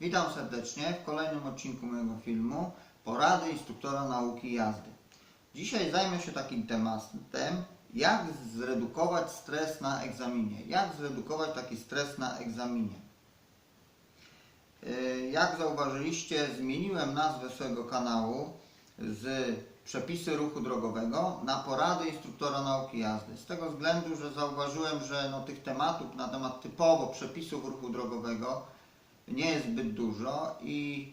Witam serdecznie w kolejnym odcinku mojego filmu Porady instruktora nauki jazdy. Dzisiaj zajmę się takim tematem, jak zredukować stres na egzaminie. Jak zredukować taki stres na egzaminie. Yy, Jak zauważyliście, zmieniłem nazwę swojego kanału z przepisy ruchu drogowego na porady instruktora nauki jazdy. Z tego względu, że zauważyłem, że no, tych tematów na temat typowo przepisów ruchu drogowego nie jest zbyt dużo i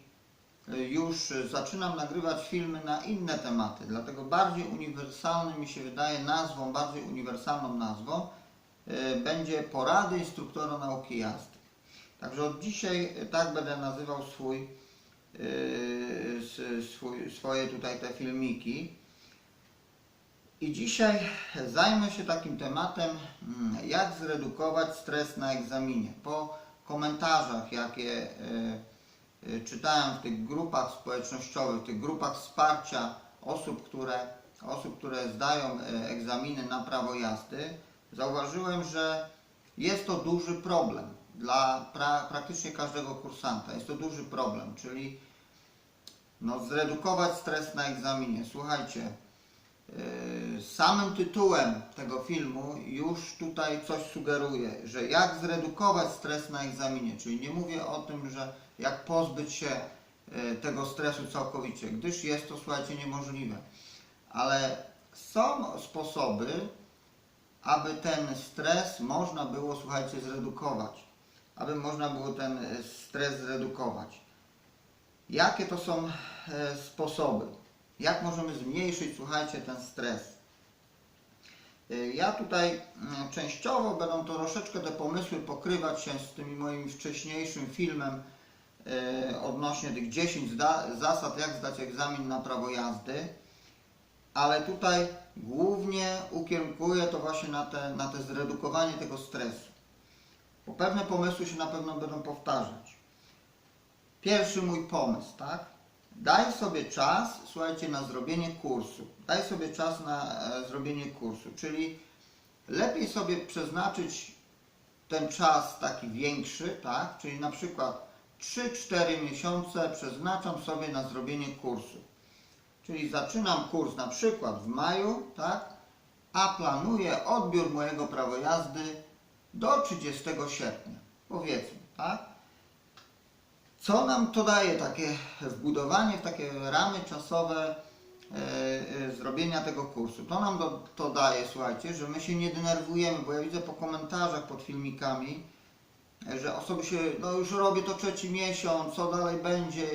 y, już zaczynam nagrywać filmy na inne tematy, dlatego bardziej uniwersalny mi się wydaje nazwą, bardziej uniwersalną nazwą y, będzie porady instruktora nauki jazdy. Także od dzisiaj y, tak będę nazywał swój, swój, swoje tutaj te filmiki. I dzisiaj zajmę się takim tematem, mm, jak zredukować stres na egzaminie. Po komentarzach, jakie y, y, czytałem w tych grupach społecznościowych, w tych grupach wsparcia osób, które, osób, które zdają y, egzaminy na prawo jazdy, zauważyłem, że jest to duży problem dla pra, praktycznie każdego kursanta. Jest to duży problem, czyli no, zredukować stres na egzaminie. Słuchajcie, samym tytułem tego filmu już tutaj coś sugeruje, że jak zredukować stres na egzaminie, czyli nie mówię o tym, że jak pozbyć się yy, tego stresu całkowicie, gdyż jest to, słuchajcie, niemożliwe. Ale są sposoby, aby ten stres można było, słuchajcie, zredukować. Aby można było ten e, stres zredukować. Jakie to są e, sposoby? Jak możemy zmniejszyć, słuchajcie, ten stres? Y, Ja tutaj mm, częściowo będą to troszeczkę te pomysły pokrywać się z tym moim wcześniejszym filmem y, odnośnie tych 10 zda- zasad, jak zdać egzamin na prawo jazdy, ale tutaj głównie ukierunkuję to właśnie na te, na te zredukowanie tego stresu. Bo pewne pomysły się na pewno będą powtarzać. Pierwszy mój pomysł, tak? Daj sobie czas, słuchajcie, na zrobienie kursu. Daj sobie czas na e, zrobienie kursu, czyli lepiej sobie przeznaczyć ten czas taki większy, tak? Czyli na przykład 3-4 miesiące przeznaczam sobie na zrobienie kursu. Czyli zaczynam kurs na przykład w maju, tak? A planuję odbiór mojego prawa jazdy do 30 sierpnia. Powiedzmy, tak? Co nam to daje takie wbudowanie w takie ramy czasowe e, e, zrobienia tego kursu? To nam to daje, słuchajcie, że my się nie denerwujemy, bo ja widzę po komentarzach pod filmikami, że osoby się, no już robię to trzeci miesiąc, co dalej będzie.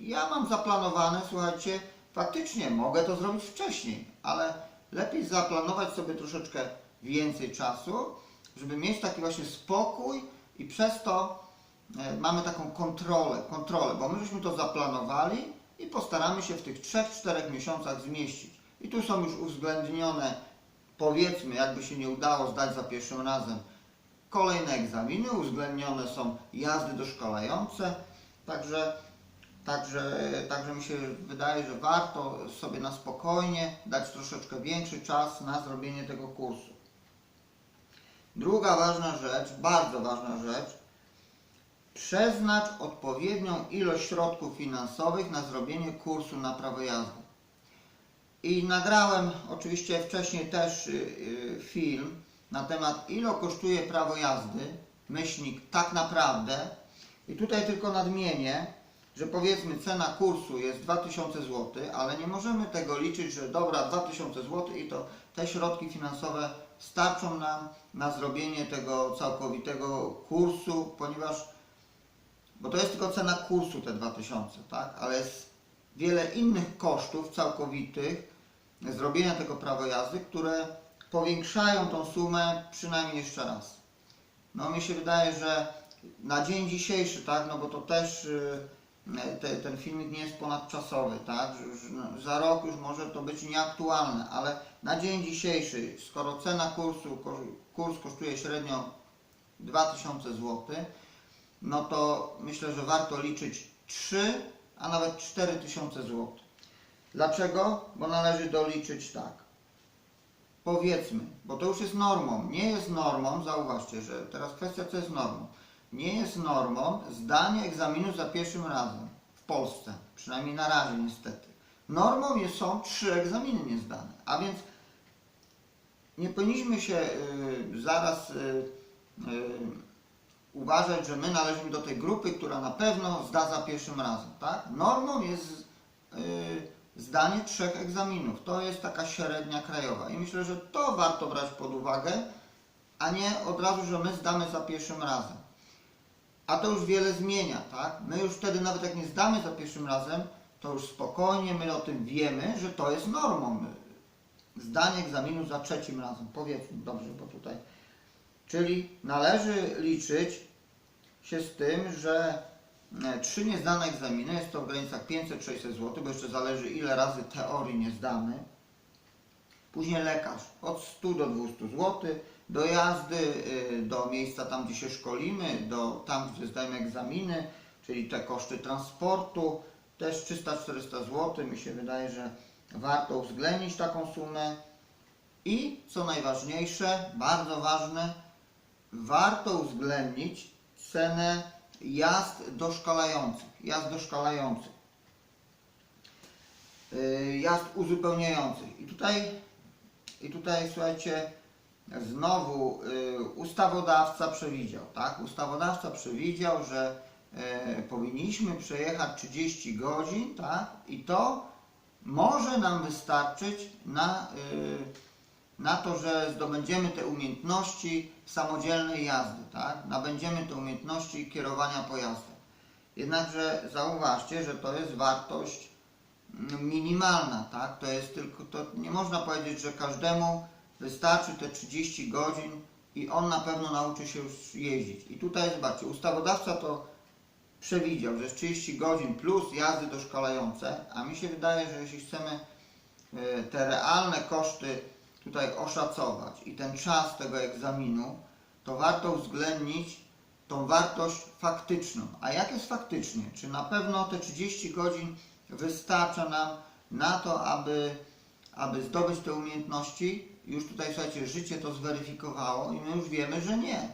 Ja mam zaplanowane, słuchajcie, faktycznie mogę to zrobić wcześniej, ale lepiej zaplanować sobie troszeczkę więcej czasu, żeby mieć taki właśnie spokój i przez to mamy taką kontrolę, kontrolę, bo my żeśmy to zaplanowali i postaramy się w tych 3-4 miesiącach zmieścić. I tu są już uwzględnione, powiedzmy, jakby się nie udało zdać za pierwszym razem, kolejne egzaminy, uwzględnione są jazdy doszkalające, także, także, także mi się wydaje, że warto sobie na spokojnie dać troszeczkę większy czas na zrobienie tego kursu. Druga ważna rzecz, bardzo ważna rzecz, przeznacz odpowiednią ilość środków finansowych na zrobienie kursu na prawo jazdy. I nagrałem oczywiście wcześniej też y, y, film na temat ile kosztuje prawo jazdy, myślnik tak naprawdę. I tutaj tylko nadmienię, że powiedzmy cena kursu jest 2000 zł, ale nie możemy tego liczyć, że dobra 2000 zł i to te środki finansowe starczą nam na zrobienie tego całkowitego kursu, ponieważ bo to jest tylko cena kursu te 2000, tak? Ale jest wiele innych kosztów całkowitych zrobienia tego prawa jazdy, które powiększają tą sumę przynajmniej jeszcze raz. No mi się wydaje, że na dzień dzisiejszy, tak, no bo to też y, te, ten filmik nie jest ponadczasowy, tak, no, za rok już może to być nieaktualne, ale na dzień dzisiejszy, skoro cena kursu, kurs kosztuje średnio 2000 zł, no to myślę, że warto liczyć 3, a nawet 4 tysiące zł. Dlaczego? Bo należy doliczyć tak. Powiedzmy, bo to już jest normą. Nie jest normą, zauważcie, że teraz kwestia co jest normą. nie jest normą zdanie egzaminu za pierwszym razem w Polsce, przynajmniej na razie niestety. Normą jest, są trzy egzaminy niezdane, a więc nie powinniśmy się y, zaraz y, y, uważać, że my należymy do tej grupy, która na pewno zda za pierwszym razem. Tak? Normą jest y, zdanie trzech egzaminów. To jest taka średnia krajowa. I myślę, że to warto brać pod uwagę, a nie od razu, że my zdamy za pierwszym razem. A to już wiele zmienia, tak? My już wtedy, nawet jak nie zdamy za pierwszym razem, to już spokojnie my o tym wiemy, że to jest normą. Zdanie egzaminu za trzecim razem, powiedzmy, dobrze, bo tutaj. Czyli należy liczyć się z tym, że e, trzy niezdane egzaminy, jest to w granicach 500-600 zł, bo jeszcze zależy ile razy teorii nie zdamy. Później lekarz od 100 do 200 zł, dojazdy y, do miejsca tam, gdzie się szkolimy, do tam, gdzie zdajemy egzaminy, czyli te koszty transportu, też 300-400 zł. Mi się wydaje, że warto uwzględnić taką sumę. I co najważniejsze, bardzo ważne, warto uwzględnić cenę jazd doszkalających. Jazd doszkalających. Y, Jazd uzupełniających. I tutaj, i tutaj słuchajcie, znowu y, ustawodawca przewidział, tak? Ustawodawca przewidział, że e, powinniśmy przejechać 30 godzin, tak? I to może nam wystarczyć na, y, na to, że zdobędziemy te umiejętności samodzielnej jazdy, tak? Nabędziemy te umiejętności kierowania pojazdem. Jednakże zauważcie, że to jest wartość mm, minimalna, tak? To jest tylko, to nie można powiedzieć, że każdemu wystarczy te 30 godzin i on na pewno nauczy się już jeździć. I tutaj zobaczcie, ustawodawca to przewidział, że jest 30 godzin plus jazdy doszkalające, a mi się wydaje, że jeśli chcemy e, te realne koszty tutaj oszacować i ten czas tego egzaminu, to warto uwzględnić tą wartość faktyczną. A jak jest faktycznie? Czy na pewno te 30 godzin wystarcza nam na to, aby, aby zdobyć te umiejętności? Już tutaj, słuchajcie, życie to zweryfikowało i my już wiemy, że nie.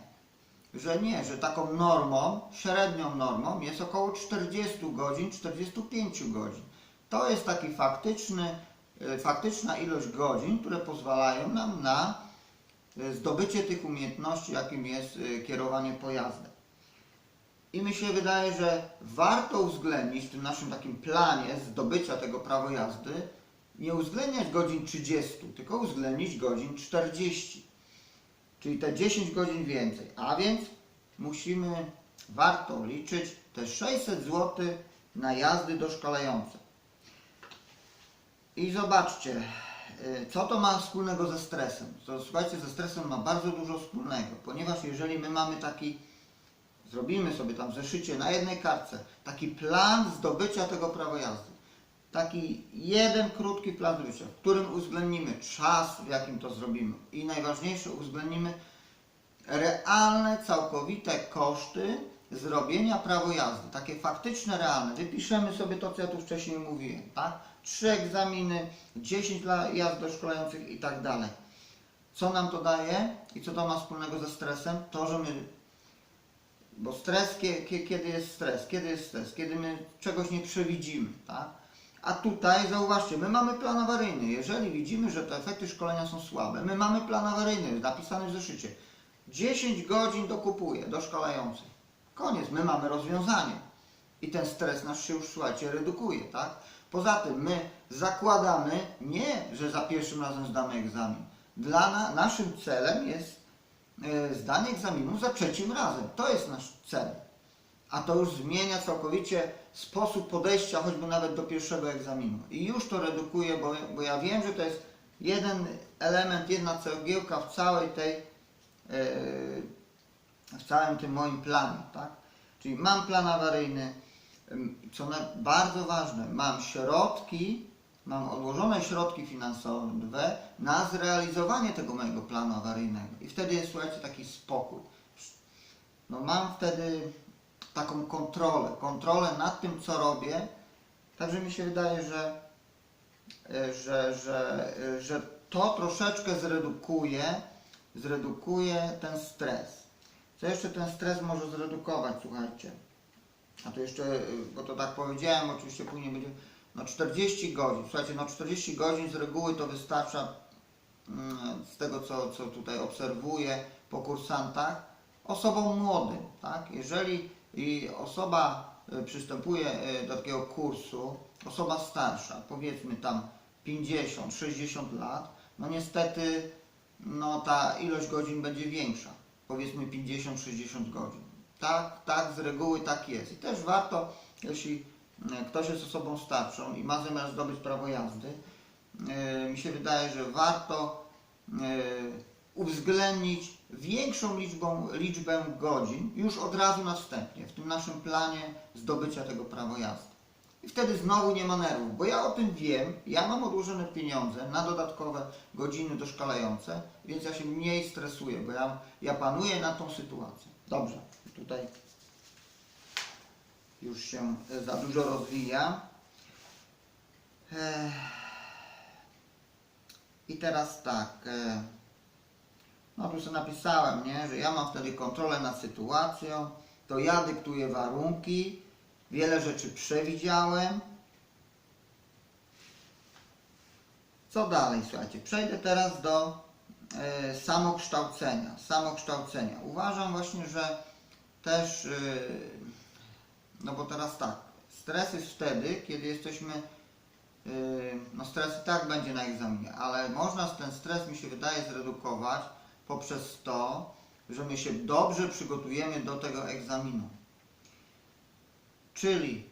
Że nie, że taką normą, średnią normą jest około 40 godzin, 45 godzin. To jest taki faktyczny, faktyczna ilość godzin, które pozwalają nam na e, zdobycie tych umiejętności, jakim jest e, kierowanie pojazdem. I mi się wydaje, że warto uwzględnić w tym naszym takim planie zdobycia tego prawa jazdy, nie uwzględniać godzin 30, tylko uwzględnić godzin 40. Czyli te 10 godzin więcej. A więc musimy, warto liczyć te 600 zł na jazdy doszkalające. I zobaczcie, y, co to ma wspólnego ze stresem. To, słuchajcie, ze stresem ma bardzo dużo wspólnego, ponieważ jeżeli my mamy taki, zrobimy sobie tam zeszycie na jednej kartce, taki plan zdobycia tego prawa jazdy, taki jeden krótki plan zdobycia, w którym uwzględnimy czas, w jakim to zrobimy i najważniejsze, uwzględnimy realne, całkowite koszty zrobienia prawo jazdy, takie faktyczne, realne. Wypiszemy sobie to, co ja tu wcześniej mówiłem, tak? Trzy egzaminy, 10 dla jazd doszkolających i tak dalej. Co nam to daje i co to ma wspólnego ze stresem? To, że my bo stres, kie- kie- kiedy jest stres? Kiedy jest stres? Kiedy my czegoś nie przewidzimy, tak? A tutaj zauważcie, my mamy plan awaryjny. Jeżeli widzimy, że te efekty szkolenia są słabe, my mamy plan awaryjny napisany w zeszycie. 10 godzin dokupuję do szkolających. Koniec, my mamy rozwiązanie. I ten stres nasz się już, słuchajcie, redukuje, tak? Poza tym my zakładamy nie, że za pierwszym razem zdamy egzamin. Dla na, naszym celem jest e, zdanie egzaminu za trzecim razem. To jest nasz cel. A to już zmienia całkowicie sposób podejścia choćby nawet do pierwszego egzaminu. I już to redukuje, bo, bo ja wiem, że to jest jeden element, jedna cegiełka w całej tej, e, w całym tym moim planie, tak? Czyli mam plan awaryjny, co bardzo ważne, mam środki, mam odłożone środki finansowe na zrealizowanie tego mojego planu awaryjnego. I wtedy jest, słuchajcie, taki spokój. No mam wtedy taką kontrolę, kontrolę nad tym, co robię. Także mi się wydaje, że, e, że, że, e, że to troszeczkę zredukuje, zredukuje ten stres. Co jeszcze ten stres może zredukować, słuchajcie. A to jeszcze, y, bo to tak powiedziałem, oczywiście później będzie, no 40 godzin. Słuchajcie, no 40 godzin z reguły to wystarcza mm, z tego, co, co tutaj obserwuję po kursantach, osobom młodym, tak? Jeżeli osoba y, przystępuje y, do takiego kursu, osoba starsza, powiedzmy tam 50, 60 lat, no niestety no ta ilość godzin będzie większa, powiedzmy 50-60 godzin. Tak, tak, z reguły tak jest. I też warto, jeśli e, ktoś jest osobą starszą i ma zamiar zdobyć prawo jazdy, e, mi się wydaje, że warto e, uwzględnić większą liczbą, liczbę godzin już od razu na wstępie w tym naszym planie zdobycia tego prawa jazdy. I wtedy znowu nie ma nerwów, bo ja o tym wiem, ja mam odłożone pieniądze na dodatkowe godziny doszkalające, więc ja się mniej stresuję, bo ja, ja panuję na tą sytuację. Dobrze, tutaj już się e, za dużo rozwija. Ech. I teraz tak. e, No tu sobie napisałem, nie, że ja mam wtedy kontrolę nad sytuacją, to ja dyktuję warunki, wiele rzeczy przewidziałem. Co dalej, słuchajcie? Przejdę teraz do e, samokształcenia. Samokształcenia. Uważam właśnie, że też, e, no bo teraz tak, stres jest wtedy, kiedy jesteśmy, e, no stres i tak będzie na egzaminie, ale można ten stres, mi się wydaje, zredukować poprzez to, że my się dobrze przygotujemy do tego egzaminu. Czyli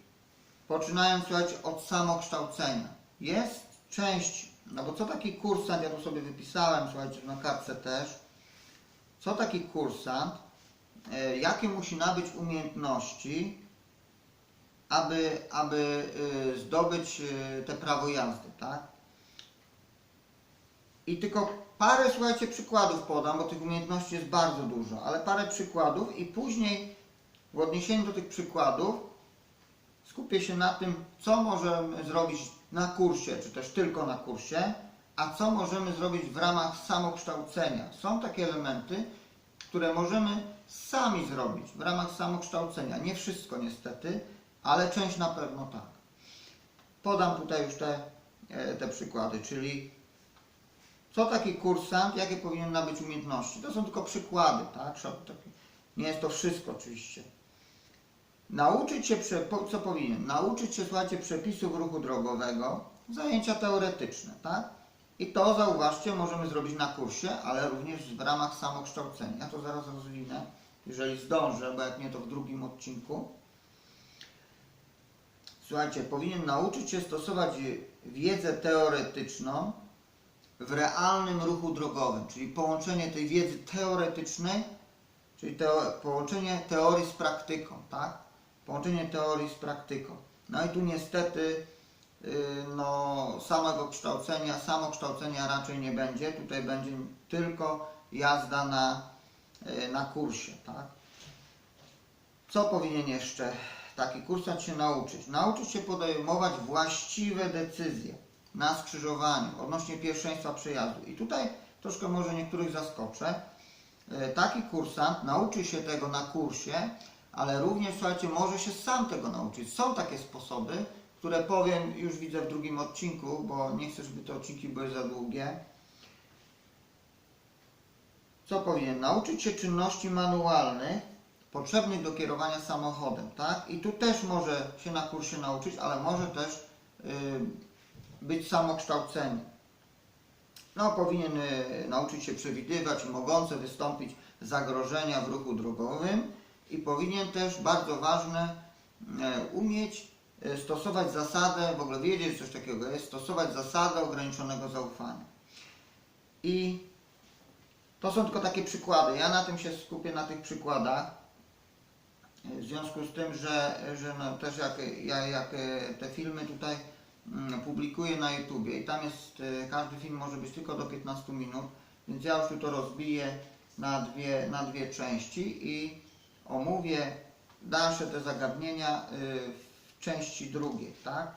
poczynając słuchajcie, od samokształcenia. Jest część, no bo co taki kursant, ja tu sobie wypisałem, słuchajcie, na kartce też, co taki kursant, jakie musi nabyć umiejętności, aby, aby e, zdobyć e, te prawo jazdy, tak? I tylko parę, słuchajcie, przykładów podam, bo tych umiejętności jest bardzo dużo, ale parę przykładów i później w odniesieniu do tych przykładów skupię się na tym, co możemy zrobić na kursie, czy też tylko na kursie, a co możemy zrobić w ramach samokształcenia. Są takie elementy, które możemy sami zrobić w ramach samokształcenia. Nie wszystko niestety, ale część na pewno tak. Podam tutaj już te, e, te przykłady, czyli co taki kursant, jakie powinien nabyć umiejętności. To są tylko przykłady, tak? Nie jest to wszystko oczywiście. Nauczyć się, co powinien? Nauczyć się, słuchajcie, przepisów ruchu drogowego, zajęcia teoretyczne, tak? I to, zauważcie, możemy zrobić na kursie, ale również w ramach samokształcenia. Ja to zaraz rozwinę, jeżeli zdążę, bo jak nie, to w drugim odcinku. Słuchajcie, powinien nauczyć się stosować wiedzę teoretyczną w realnym ruchu drogowym, czyli połączenie tej wiedzy teoretycznej, czyli połączenie teorii z praktyką, tak? Połączenie teorii z praktyką. No i tu niestety yy, no, samego kształcenia, samo kształcenia raczej nie będzie. Tutaj będzie tylko jazda na, na kursie, tak? Co powinien jeszcze taki kursant się nauczyć? Nauczyć się podejmować właściwe decyzje na skrzyżowaniu odnośnie pierwszeństwa przejazdu. I tutaj troszkę może niektórych zaskoczę. E, Taki kursant nauczy się tego na kursie, ale również, słuchajcie, może się sam tego nauczyć. Są takie sposoby, które powiem, już widzę w drugim odcinku, bo nie chcę, żeby te odcinki były za długie. Co powinien? Nauczyć się czynności manualnych potrzebnych do kierowania samochodem, tak? I tu też może się na kursie nauczyć, ale może też yy, być samokształceni. No, powinien y, nauczyć się przewidywać mogące wystąpić zagrożenia w ruchu drogowym i powinien też, bardzo ważne, y, umieć y, stosować zasadę, w ogóle wiedzieć, coś takiego jest, stosować zasadę ograniczonego zaufania. I to są tylko takie przykłady. Ja na tym się skupię, na tych przykładach. W związku z tym, że, że no też jak, ja, jak e, te filmy tutaj mm, publikuję na YouTubie i tam jest, e, każdy film może być tylko do 15 minut, więc ja już tu to rozbiję na dwie, na dwie części i omówię dalsze te zagadnienia y, w części drugiej, tak?